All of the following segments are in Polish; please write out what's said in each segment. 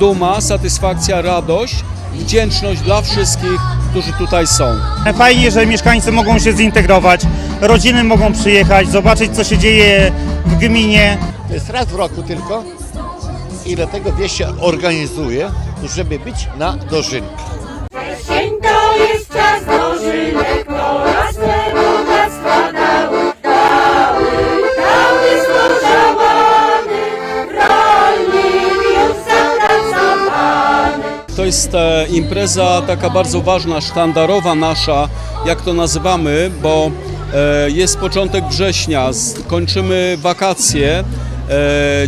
duma, satysfakcja, radość, wdzięczność dla wszystkich, którzy tutaj są. Fajnie, że mieszkańcy mogą się zintegrować, rodziny mogą przyjechać, zobaczyć co się dzieje w gminie. To jest raz w roku tylko i dlatego wieś się organizuje, żeby być na dożynkach. To jest czas jest e, impreza taka bardzo ważna, sztandarowa nasza, jak to nazywamy, bo e, jest początek września, kończymy wakacje. E,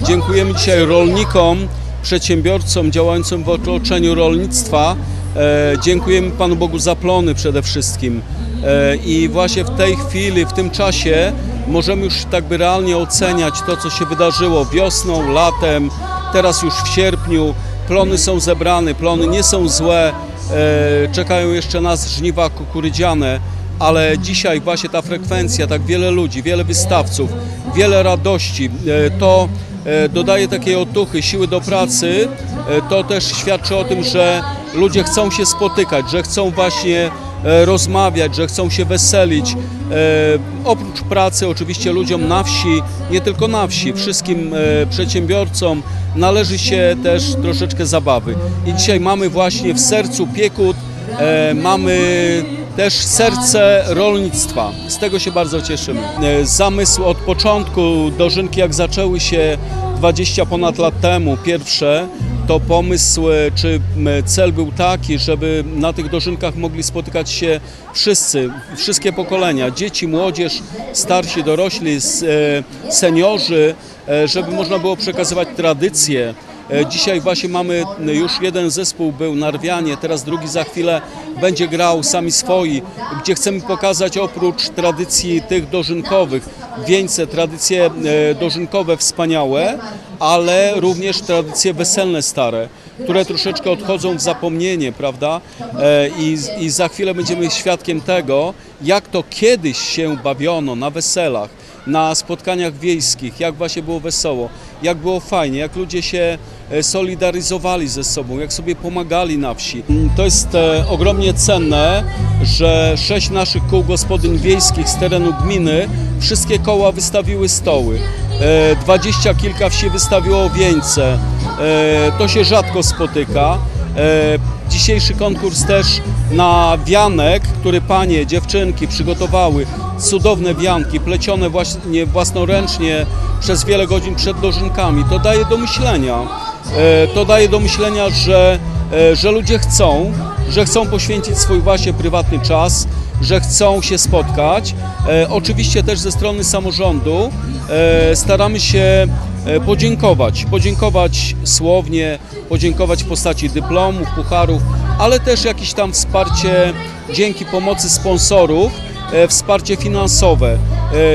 dziękujemy dzisiaj rolnikom, przedsiębiorcom działającym w otoczeniu rolnictwa. Dziękujemy Panu Bogu za plony przede wszystkim. I właśnie w tej chwili, w tym czasie możemy już tak by realnie oceniać to, co się wydarzyło wiosną, latem, teraz już w sierpniu. Plony są zebrane, plony nie są złe, e, czekają jeszcze nas żniwa kukurydziane, ale dzisiaj właśnie ta frekwencja, tak wiele ludzi, wiele wystawców, wiele radości, e, to e, dodaje takiej otuchy, siły do pracy, to też świadczy o tym, że ludzie chcą się spotykać, że chcą właśnie rozmawiać, że chcą się weselić. E, Oprócz pracy oczywiście ludziom na wsi, nie tylko na wsi, wszystkim e, przedsiębiorcom należy się też troszeczkę zabawy. I dzisiaj mamy właśnie w sercu Piekut, e, mamy też serce rolnictwa. Z tego się bardzo cieszymy. E, Zamysł od początku, dożynki jak zaczęły się 20 ponad lat temu, pierwsze, to pomysł e, czy cel był taki, żeby na tych dożynkach mogli spotykać się wszyscy, wszystkie pokolenia, dzieci, młodzież, starsi, dorośli, e, seniorzy, e, żeby można było przekazywać tradycje. E, Dzisiaj właśnie mamy już jeden zespół był Narwianie, teraz drugi za chwilę będzie grał Sami Swoi, gdzie chcemy pokazać oprócz tradycji tych dożynkowych, wieńce, tradycje e, dożynkowe wspaniałe, ale również tradycje weselne stare, które troszeczkę odchodzą w zapomnienie, prawda? E, I, I za chwilę będziemy świadkiem tego, jak to kiedyś się bawiono na weselach, na spotkaniach wiejskich, jak właśnie było wesoło, jak było fajnie, jak ludzie się e, solidaryzowali ze sobą, jak sobie pomagali na wsi. Mm, To jest e, ogromnie cenne, że sześć naszych kół gospodyń wiejskich z terenu gminy, wszystkie koła wystawiły stoły. E, Dwadzieścia kilka wsi wystawiło wieńce. To się rzadko spotyka. E, Dzisiejszy konkurs też na wianek, który panie, dziewczynki przygotowały. Cudowne wianki, plecione właśnie własnoręcznie przez wiele godzin przed dożynkami. To daje do myślenia. E, To daje do myślenia, że, e, że ludzie chcą, że chcą poświęcić swój właśnie prywatny czas, że chcą się spotkać. Oczywiście też ze strony samorządu staramy się podziękować. Podziękować słownie, podziękować w postaci dyplomów, pucharów, ale też jakieś tam wsparcie dzięki pomocy sponsorów, e, wsparcie finansowe.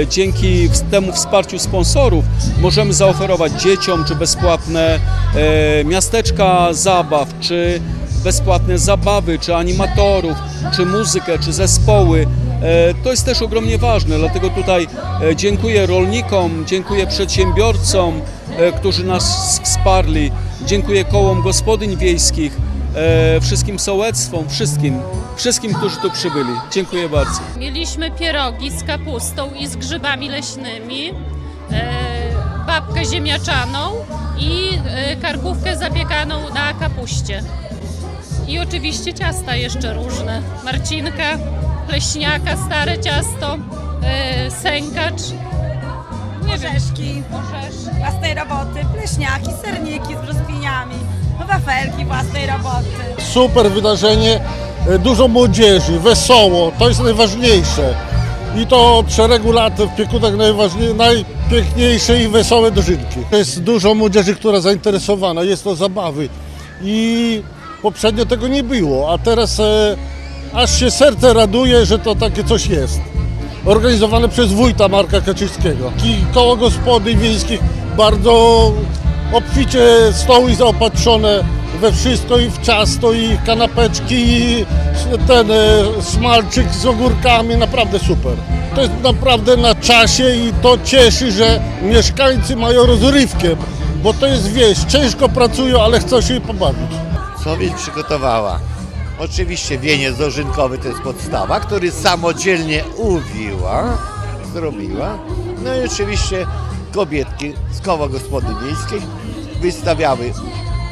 E, Dzięki temu wsparciu sponsorów możemy zaoferować dzieciom czy bezpłatne e, miasteczka zabaw, czy bezpłatne zabawy, czy animatorów, czy muzykę, czy zespoły. E, To jest też ogromnie ważne, dlatego tutaj e, dziękuję rolnikom, dziękuję przedsiębiorcom, e, którzy nas wsparli, dziękuję kołom gospodyń wiejskich, wszystkim sołectwom, wszystkim, wszystkim, którzy tu przybyli. Dziękuję bardzo. Mieliśmy pierogi z kapustą i z grzybami leśnymi, babkę ziemniaczaną i karkówkę zapiekaną na kapuście. I oczywiście ciasta jeszcze różne. Marcinka, pleśniaka, stare ciasto, e, sękacz, Orzeszki orzeszki. własnej roboty, pleśniaki, serniki z brzoskwiniami, no wafelki własnej roboty. super wydarzenie, e, dużo młodzieży, wesoło, to jest najważniejsze. I to od szeregu lat w Piekutach najważniej, najpiękniejsze i wesołe dożynki. Jest dużo młodzieży, która zainteresowana, jest to zabawy. I poprzednio tego nie było, a teraz e, aż się serce raduje, że to takie coś jest. Organizowane przez wójta Marka Kaczyńskiego. I koło gospodyń wiejskich bardzo obficie stoły zaopatrzone we wszystko i w ciasto i kanapeczki i ten e, smalczyk z ogórkami, naprawdę super. To jest naprawdę na czasie i to cieszy, że mieszkańcy mają rozrywkę, bo to jest wieś, ciężko pracują, ale chcą się pobawić. Co wieś przygotowała? Oczywiście wieniec dożynkowy to jest podstawa, który samodzielnie uwiła, zrobiła. No i oczywiście kobietki z koła gospody wiejskiej wystawiały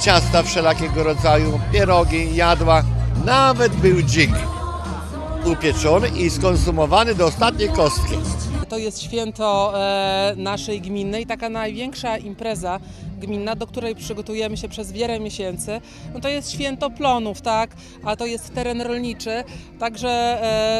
ciasta wszelakiego rodzaju, pierogi, jadła. Nawet był dzik upieczony i skonsumowany do ostatniej kostki. To jest święto e, naszej gminy i taka największa impreza gminna, do której przygotujemy się przez wiele miesięcy. No to jest święto plonów, tak? A to jest teren rolniczy, także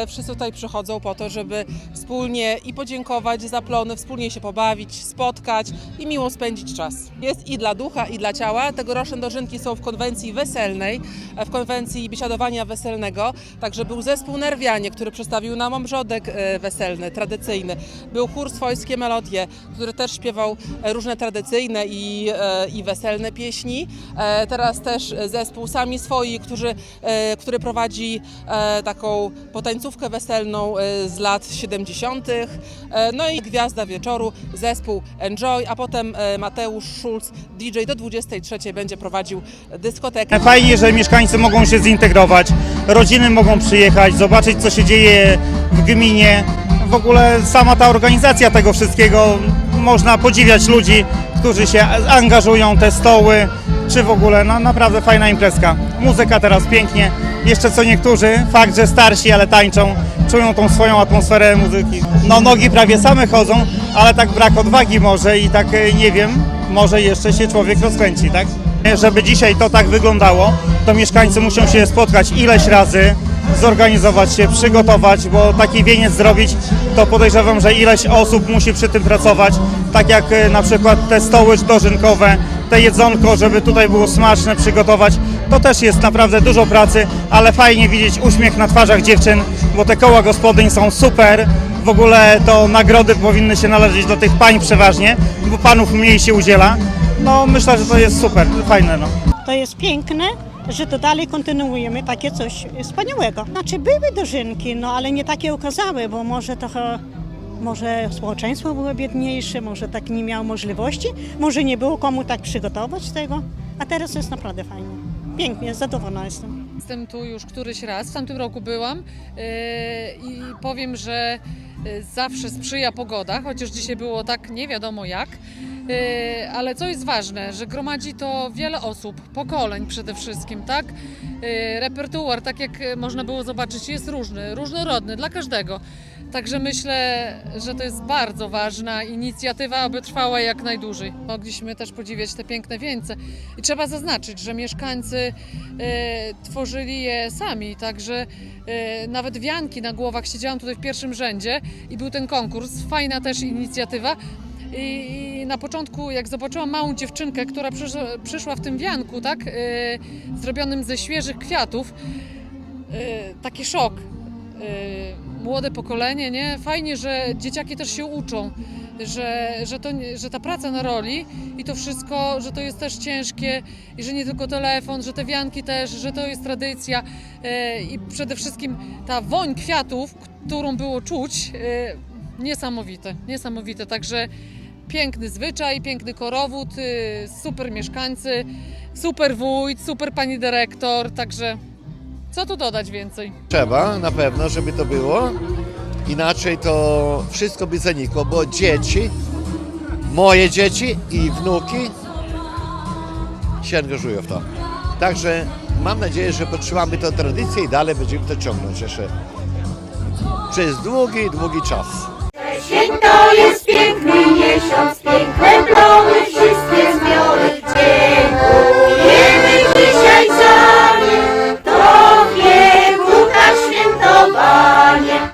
e, wszyscy tutaj przychodzą po to, żeby wspólnie i podziękować za plony, wspólnie się pobawić, spotkać i miło spędzić czas. Jest i dla ducha, i dla ciała. Tegoroczne dożynki są w konwencji weselnej, e, w konwencji biesiadowania weselnego, także był zespół Nerwianie, który przedstawił nam obrzodek e, weselny, tradycyjny. Był chór Swojskie Melodie, który też śpiewał e, różne tradycyjne i, i weselne pieśni. E, Teraz też zespół Sami Swoi, którzy, e, który prowadzi e, taką potańcówkę weselną e, z lat 70. E, No i Gwiazda Wieczoru, zespół Enjoy, a potem e, Mateusz Schulz, DJ do 23 będzie prowadził dyskotekę. Fajnie, że mieszkańcy mogą się zintegrować, rodziny mogą przyjechać, zobaczyć co się dzieje w gminie. W ogóle sama ta organizacja tego wszystkiego, można podziwiać ludzi, którzy się angażują, te stoły, czy w ogóle, no naprawdę fajna imprezka. Muzyka teraz pięknie, jeszcze co niektórzy, fakt, że starsi, ale tańczą, czują tą swoją atmosferę muzyki. No nogi prawie same chodzą, ale tak brak odwagi może i tak e, nie wiem, może jeszcze się człowiek rozkręci, tak? Żeby dzisiaj to tak wyglądało, to mieszkańcy muszą się spotkać ileś razy, zorganizować się, przygotować, bo taki wieniec zrobić, to podejrzewam, że ileś osób musi przy tym pracować, tak jak e, na przykład te stoły dożynkowe, te jedzonko, żeby tutaj było smaczne, przygotować, to też jest naprawdę dużo pracy, ale fajnie widzieć uśmiech na twarzach dziewczyn, bo te koła gospodyń są super, w ogóle to nagrody powinny się należeć do tych pań przeważnie, bo panów mniej się udziela. No myślę, że to jest super, fajne no. To jest piękne, że to dalej kontynuujemy takie coś wspaniałego. Znaczy były dożynki, no ale nie takie okazałe, bo może trochę, może społeczeństwo było biedniejsze, może tak nie miało możliwości, może nie było komu tak przygotować tego, a teraz jest naprawdę fajnie. Pięknie, zadowolona jestem. Jestem tu już któryś raz, w tamtym roku byłam yy, i powiem, że yy, zawsze sprzyja pogoda, chociaż dzisiaj było tak nie wiadomo jak. Yy, Ale co jest ważne, że gromadzi to wiele osób, pokoleń przede wszystkim, tak? Yy, Repertuar, tak jak można było zobaczyć, jest różny, różnorodny dla każdego. Także myślę, że to jest bardzo ważna inicjatywa, aby trwała jak najdłużej. Mogliśmy też podziwiać te piękne wieńce. I trzeba zaznaczyć, że mieszkańcy e, tworzyli je sami, także e, nawet wianki na głowach siedziałam tutaj w pierwszym rzędzie i był ten konkurs. Fajna też inicjatywa. I, I na początku, jak zobaczyłam małą dziewczynkę, która przyszła, przyszła w tym wianku, tak, e, zrobionym ze świeżych kwiatów, e, taki szok. E, młode pokolenie, nie? Fajnie, że dzieciaki też się uczą, że, że, to, że ta praca na roli i to wszystko, że to jest też ciężkie i że nie tylko telefon, że te wianki też, że to jest tradycja e, i przede wszystkim ta woń kwiatów, którą było czuć, e, niesamowite, niesamowite, także piękny zwyczaj, piękny korowód, e, super mieszkańcy, super wójt, super pani dyrektor, także co tu dodać więcej? Trzeba na pewno, żeby to było. Inaczej to wszystko by zanikło, bo dzieci, moje dzieci i wnuki się angażują w to. Także mam nadzieję, że podtrzymamy tę tradycję i dalej będziemy to ciągnąć jeszcze przez długi, długi czas. Jesień to jest piękny miesiąc, piękne blomy, wszystkie zbiory.